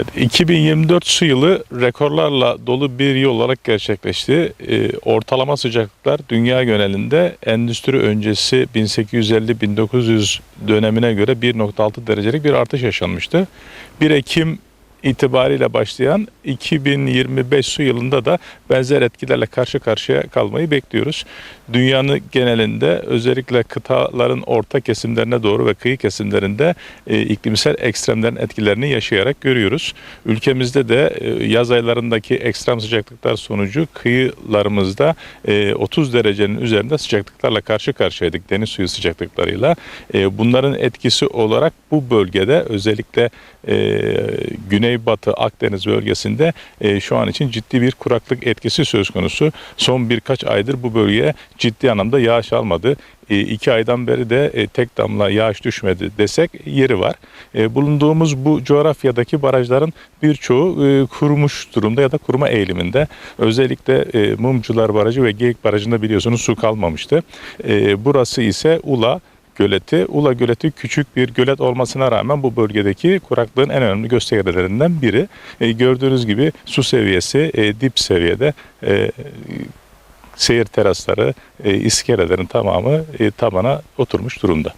Evet, 2024 su yılı rekorlarla dolu bir yıl olarak gerçekleşti. Ee, ortalama sıcaklıklar dünya genelinde endüstri öncesi 1850-1900 dönemine göre 1.6 derecelik bir artış yaşanmıştı. 1 Ekim itibariyle başlayan 2025 su yılında da benzer etkilerle karşı karşıya kalmayı bekliyoruz. Dünyanın genelinde özellikle kıtaların orta kesimlerine doğru ve kıyı kesimlerinde e, iklimsel ekstremlerin etkilerini yaşayarak görüyoruz. Ülkemizde de e, yaz aylarındaki ekstrem sıcaklıklar sonucu kıyılarımızda e, 30 derecenin üzerinde sıcaklıklarla karşı karşıyaydık deniz suyu sıcaklıklarıyla. E, bunların etkisi olarak bu bölgede özellikle e, Güneybatı Akdeniz bölgesinde e, şu an için ciddi bir kuraklık etkisi söz konusu. Son birkaç aydır bu bölgeye ciddi anlamda yağış almadı. E, iki aydan beri de e, tek damla yağış düşmedi desek yeri var. E, bulunduğumuz bu coğrafyadaki barajların birçoğu kurumuş durumda ya da kuruma eğiliminde. Özellikle Mumcular Barajı ve Geyik Barajı'nda biliyorsunuz su kalmamıştı. Burası ise Ula Göleti. Ula Göleti küçük bir gölet olmasına rağmen bu bölgedeki kuraklığın en önemli göstergelerinden biri. E, gördüğünüz gibi su seviyesi e, dip seviyede. E, seyir terasları, e, iskelelerin tamamı e, tabana oturmuş durumda.